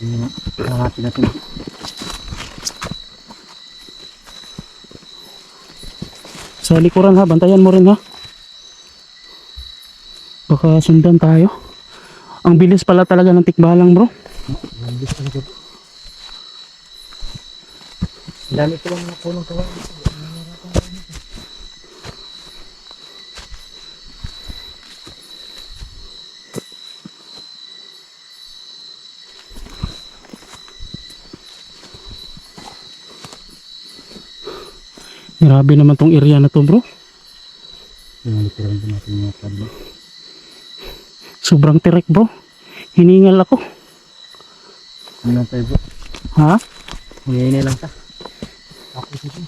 Hanapin natin. Sa likuran ha, bantayan mo rin ha. Baka sundan tayo. Ang bilis pala talaga ng tikbalang bro. Mabilis talaga bro. Ang dami ko lang mga punong kawain. Grabe naman tong area na to bro. Natin mga kable. Sobrang tirek bro. Hiningal ako. Ano tayo bro? Ha? Ngayon lang ta. Ako dito.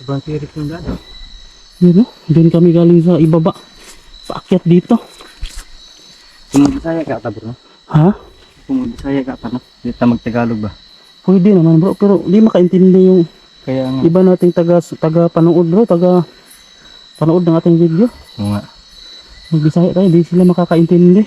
Sobrang tirik yung daan. Yun oh. Doon kami galing sa ibaba. Paakyat dito. Kumabisaya ka ata bro. Ha? Kumabisaya ka ata no? Ta magtagalog ba? Pwede naman bro. Pero di makaintindi yung Kaya nga. iba nating taga, taga panood bro. Taga panood ng ating video. Oo nga. Magbisaya tayo. Di sila makakaintindi.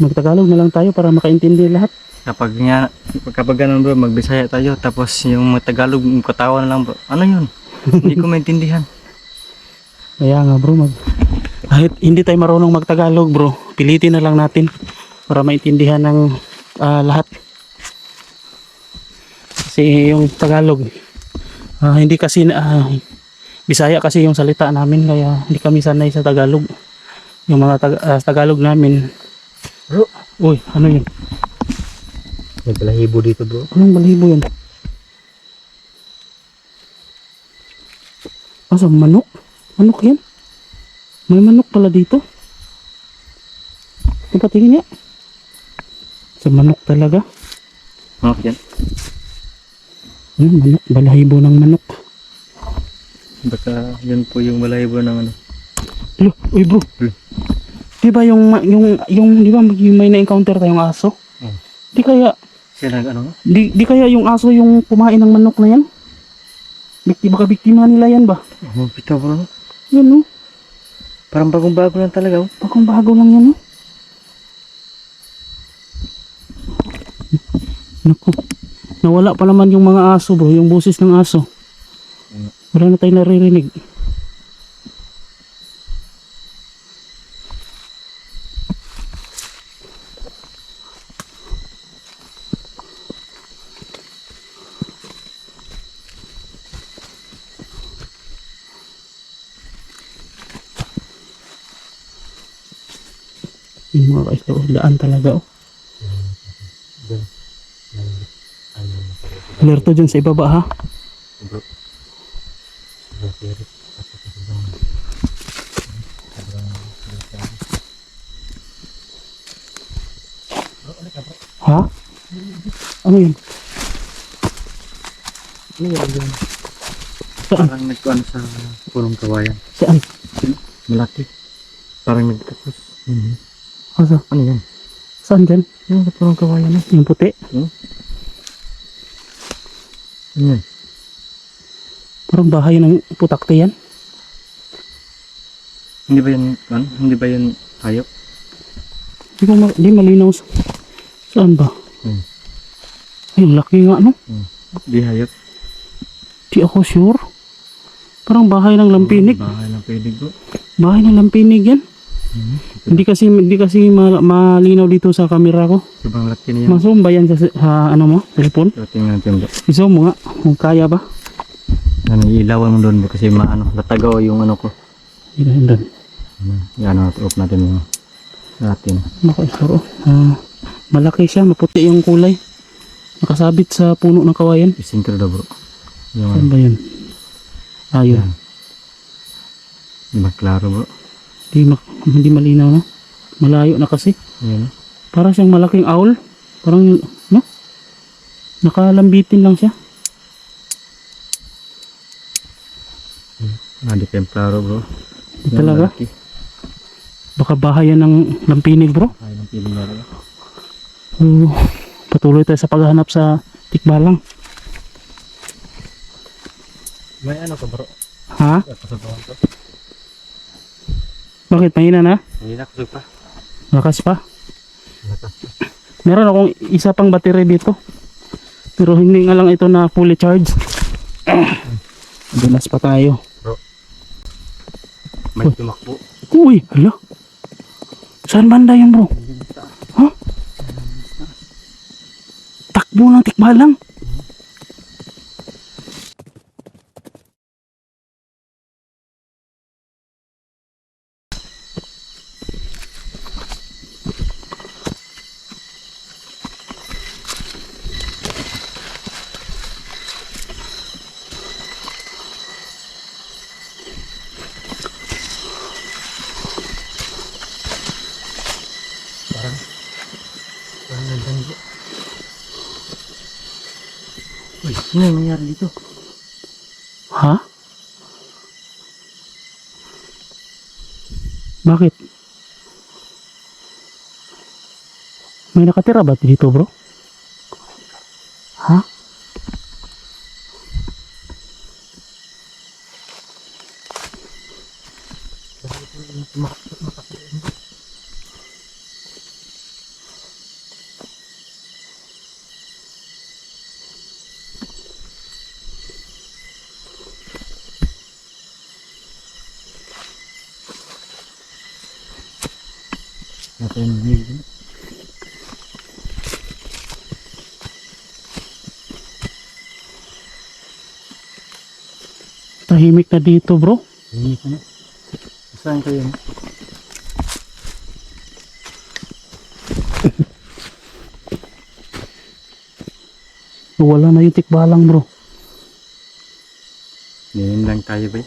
Magtagalog na lang tayo para makaintindi lahat. Kapag nga, kapag ganun bro, magbisaya tayo. Tapos yung Tagalog, katawa na lang bro. Ano yun? Hindi ko maintindihan. Kaya nga bro, mag... kahit hindi tayo marunong magtagalog bro, pilitin na lang natin para maintindihan ng ah, lahat. Kasi yung Tagalog, ah, hindi kasi, ah, Bisaya kasi yung salita namin kaya hindi kami sanay sa Tagalog. Yung mga Tag- ah, Tagalog namin, Bro, uy, ano yun? may balahibo dito bro. Anong balibo yun? Asa manok? Manok yan? May manok pala dito. Ito patingin niya. Sa manok talaga. Ano yan? Ano, manok. Balahibo ng manok. Baka yun po yung balahibo ng ano. Lo, uy bro. Hmm. Di ba yung, yung, yung, di ba yung may na-encounter tayong aso? Hmm. Di kaya, nag ano? di, di kaya yung aso yung kumain ng manok na yan? Bikti, baka biktima nila yan ba? Oh, bitaw bro. Yan no? Parang bagong bago lang talaga oh. Bakong bago lang yan, no? Naku. Nawala pa naman yung mga aso, bro. Yung boses ng aso. Wala na tayo naririnig. Yung mga kaisla, daan talaga, oh. Alerto dyan sa ibaba, ha? Bro. Ha? Ano yun? Ano yun yun? Saan? Parang nagkuhan sa punong kawayan. Saan? Malaki. Parang nagtapos. Mhm. Asa? Ano yan? Saan dyan? Yung sa punong kawayan. Yung puti? Hmm? Yan? Parang bahay ng putakte yan. Hindi ba yan, ano? Hindi ba yan hayop? Di ko ma- di malinaw sa... Saan ba? Hmm. Ay, laki nga, no? Di hayop. Di ako sure. Parang bahay ng lampinig. Bahay ng pwede bro. Bahay ng lampinig yan. Mhm. Hindi kasi hindi kasi ma- malinaw dito sa camera ko. Sobrang laki niya. Mazoom ba yan sa, sa ano mo? So, tingnan natin bro. I-zoom mo nga. Kung kaya ba? Ano, ilawan mo doon bro kasi maano, latagaw yung ano ko. Yan. Ano, yan, ano, off natin yung natin. Nakaisaro. Ah, malaki siya. Maputi yung kulay. Nakasabit sa puno ng kawayan. Isintro daw bro. Yung Saan ano, ba yun? Ayun. di ba klaro bro? Hindi, hindi malinaw no? Malayo na kasi. Yan. Para siyang malaking owl. Parang, no? Nakalambitin lang siya. Ah, di klaro bro. Di talaga? malaki. Baka bahayan ng lampinig bro. Ay, piling niya rin. Patuloy tayo sa paghahanap sa tikbalang. May ano ka bro? Ha? Kasabawan ko. Bakit? Mahina na? Hindi na kusog pa. Lakas pa? Lakas. Meron akong isa pang battery dito. Pero hindi nga lang ito na fully charged. Dulas pa tayo. May tumakbo. Uy, hala. Saan banda yun bro? Ha? Takbo ng tikbalang. Ano yung nangyari dito? Ha? Bakit? May nakatira ba dito bro? Ha? Natin yung Tahimik na dito bro. Ko na. Saan kayo? Wala na yung tikbalang bro. Ngayon lang tayo ba?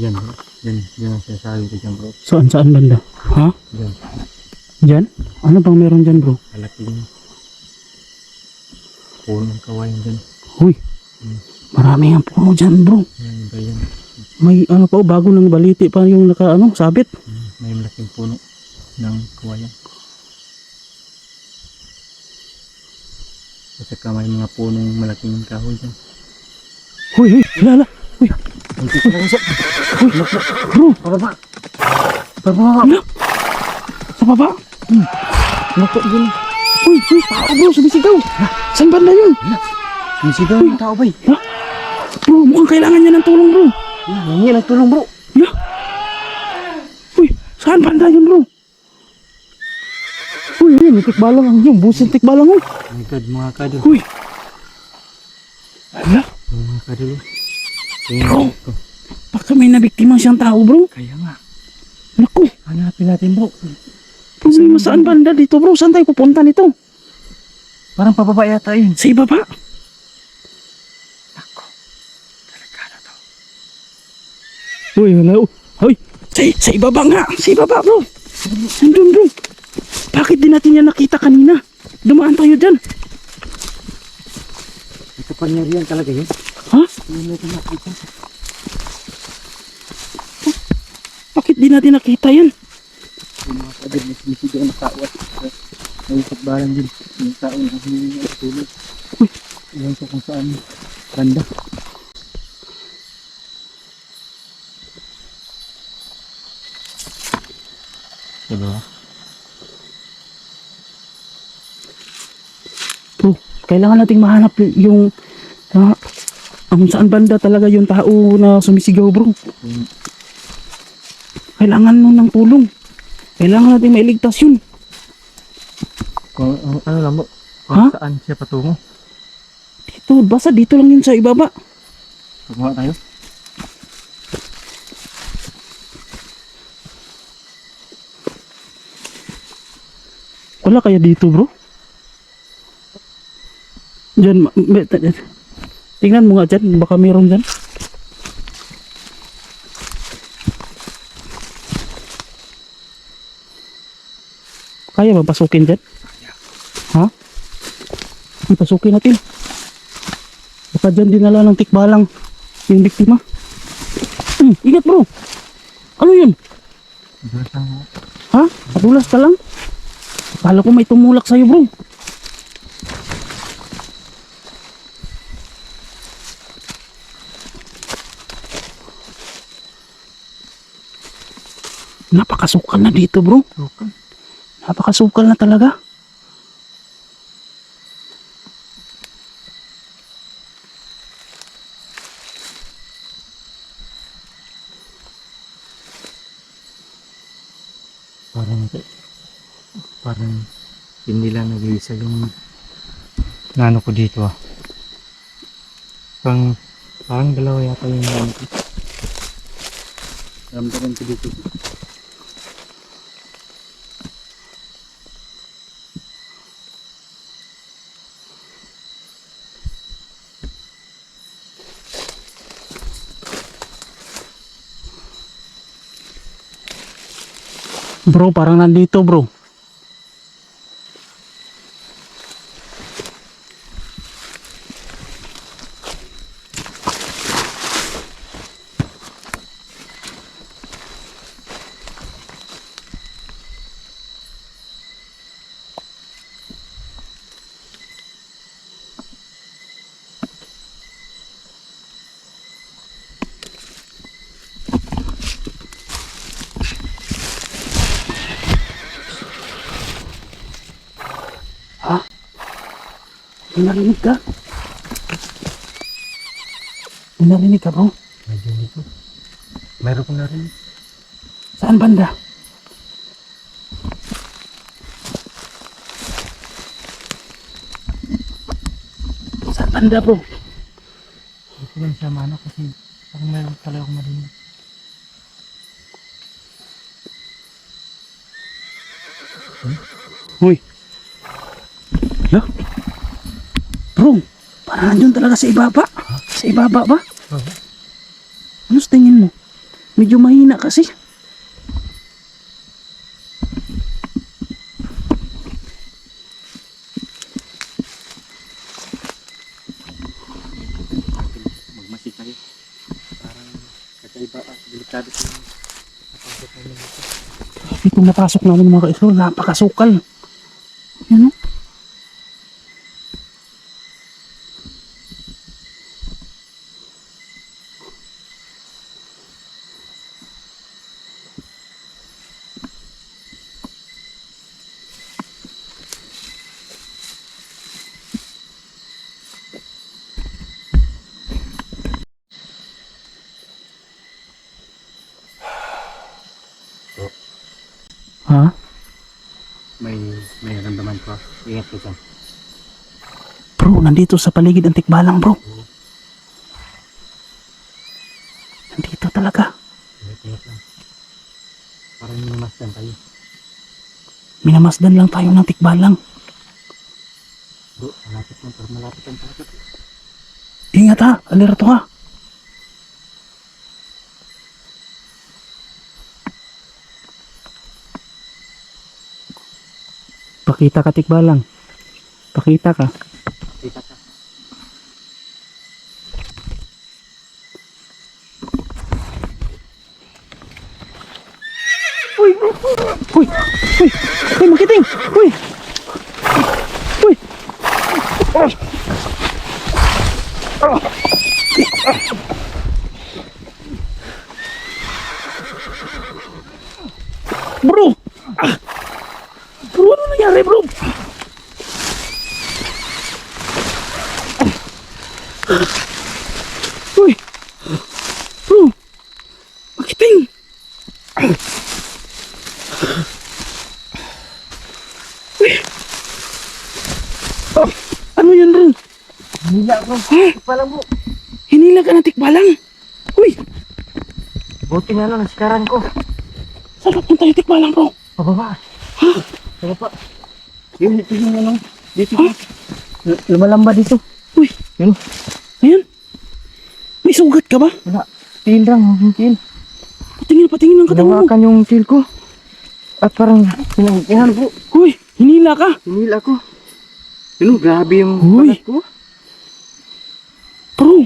Yan. Yan, yan ang sinasabi ko dyan bro. Saan saan banda? Ha? Yan. Diyan? Ano bang meron dyan bro? Malaking punong kawayan dyan. Uy, Hmm. marami ang puno dyan bro. Yan ba yan? May ano pa, oh, bago ng baliti pa yung naka ano, sabit. Hmm, May malaking puno ng kawayan. At saka may mga punong malaking kahoy dyan. Uy, uy, lala. Uy, Hindi ko lang siya. bro, Pababa! Pababa! Ano? sa baba. Naku, yun. Uy, uy, tao bro, sumisigaw. Saan banda yun? Sumisigaw yung tao ba? Ha? Bro, mukhang kailangan niya ng tulong bro. Nangyay ng tulong bro. Hala. Uy, saan banda yun bro? Uy, uy, may tikbalang ang yung busin tikbalang oh. Oh my god, mga kadol. Uy. Hala, Mga kadol. Tingnan Bro. baka may nabiktima siyang tao bro. Kaya nga. Naku, Hanapin natin bro. may masaan banda dito bro? Saan tayo pupunta nito? Parang pababa yata yun. Sa ibaba. Nako. Delikado to. Uy, wala. oh. Uy, sa, sa ibaba nga. Sa ibaba bro. Nandun bro. Bakit di natin yan nakita kanina? Dumaan tayo dyan. Ito pangyarihan talaga yun. Hindi natin nakita. Bakit di natin nakita yan? Yung mga kadol na sumisigaw na tao at may sakbaran din. Yung tao na humingi ng tulong. Uy. Iwan ko kung saan banda. Diba? Bro, kailangan nating mahanap yung ah, ang saan banda talaga yung tao na sumisigaw bro. Kailangan nun ng tulong. Kailangan nating mailigtas yun. Kung ang- ano lang mo, kung Ha? saan siya patungo. Dito, basta dito lang yun sa ibaba. Pagkuha tayo. Wala kaya dito bro? Diyan, ma- ma- t- t- tingnan mo nga dyan, baka meron dyan. Kaya ba pasukin dyan? Ha? Ay, pasukin natin. Baka dyan dinala ng tikbalang yung biktima. Hmm, ingat bro. Ano yun? Ha? Padulas ka lang? Akala ko may tumulak sa'yo bro. Napakasukal na dito bro. Sukal. Napakasukal na talaga. Parang, parang hindi lang nag-iisa yung nano ko dito ah. Parang, parang dalawa yata yung nano ko. Ramdaman ko dito. Bro, parang nandito bro. May narinig ka? May narinig ka bro? Medyo dito. Meron ko na rin. Saan banda? Saan banda bro? Dito lang siya mano kasi parang meron talaga akong marinig. Uy. Bro, parang nandun talaga sa ibaba. Sa ibaba ba? Ano sa tingin mo? Medyo mahina kasi. Magmasik tayo. Parang kakaiba at delikado yung napasok namin dito. Itong napasok namin mga kaisol, napakasukal. Yan o. Ha? May, may naramdaman ko. Ingat ko dyan. Bro, nandito sa paligid ang tikbalang bro. Nandito talaga. Ingat, ingat lang. Parang minamasdan tayo. Minamasdan lang tayo ng tikbalang. Bro, malapit lang. Parang malapit lang talaga. Ingat ha, alerto ha. Pakita ka tikbalang. Pakita ka. Kita ka. Uy! Uy! Uy, makiting! Uy! Uy! Bro! Ah! Ano nangyari bro? Uy! Bro! Makiting! Oh, ano yun bro? Hinila. Ha? Pala mo. Hinila ka ng tikbalang? Uy! Buti na lang. Nasikaran ko. Saan napunta yung tikbalang bro? Pababa. Ha? Pababa. Yun, ito yung ano. Dito. L- Lumalamba dito. Uy! Yun. Ayan! May sugat ka ba? Wala. Til lang. Til. Patingin patingin ng katawan mo. Hinawakan yung til ko. At parang sinangkingan po. Uy! Hinila ka! Hinila ko. Yun, grabe yung Uy. ko. Bro!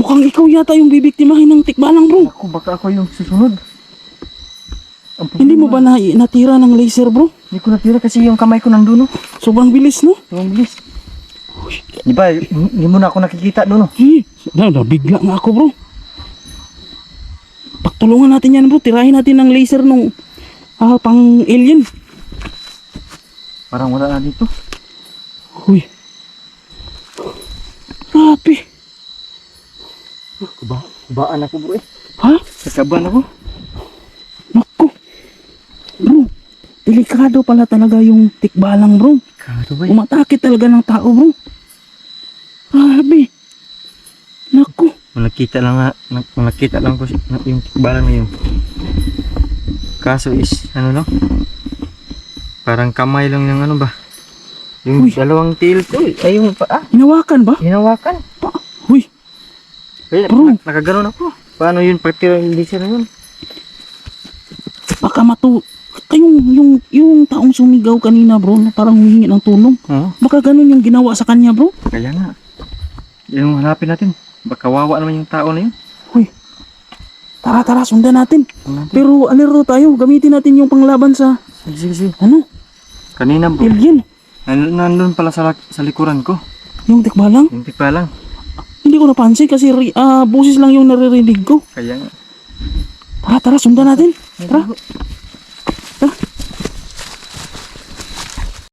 Mukhang ikaw yata yung bibiktimahin ng tikbalang bro. Ako, baka ako yung susunod. Hindi mo ba na, natira ng laser bro? Hindi ko natira kasi yung kamay ko nandun, no? Sobrang bilis no? Yung bilis. Di ba, hindi mo na ako nakikita doon, no? Eh, na, nabigla nga ako bro. Pagtulungan natin yan bro, tirahin natin ng laser nung Ah, pang alien. Parang wala na dito. Uy. Grabe. Kuba, kubaan ako bro eh. Ha? Kakabahan ako. Bro, delikado pala talaga yung tikbalang bro. Kado ba eh. Umatake talaga ng tao bro. Grabe. Naku. Nung nakita lang nga, nakita lang ko yung tikbalan na yun. Kaso is, ano no? Parang kamay lang yung ano ba? Yung Uy. dalawang tail ko eh. Ay, yung paa. Hinawakan ba? Hinawakan. Uy. Kaya Bro. nak- nakaganon ako. Paano yun? Pagtira hindi siya na yun. Baka matu... Baka yung, yung, yung taong sumigaw kanina bro na parang humingi ng tulong. Oo. Baka ganun yung ginawa sa kanya bro. Kaya nga. Yung hanapin natin. Baka wawa naman yung tao na yun. Uy. Tara tara sundan natin. Ano natin? Pero alero tayo. Gamitin natin yung panglaban sa Sige, sige, sige. ano? Kanina bro. Nan- Nandun pala sa, sa likuran ko. Yung tikbalang. Yung tikbalang. Hindi ko napansin kasi ri- ah, boses lang yung naririnig ko. Kaya nga. Tara tara sundan natin. Tara. 있어?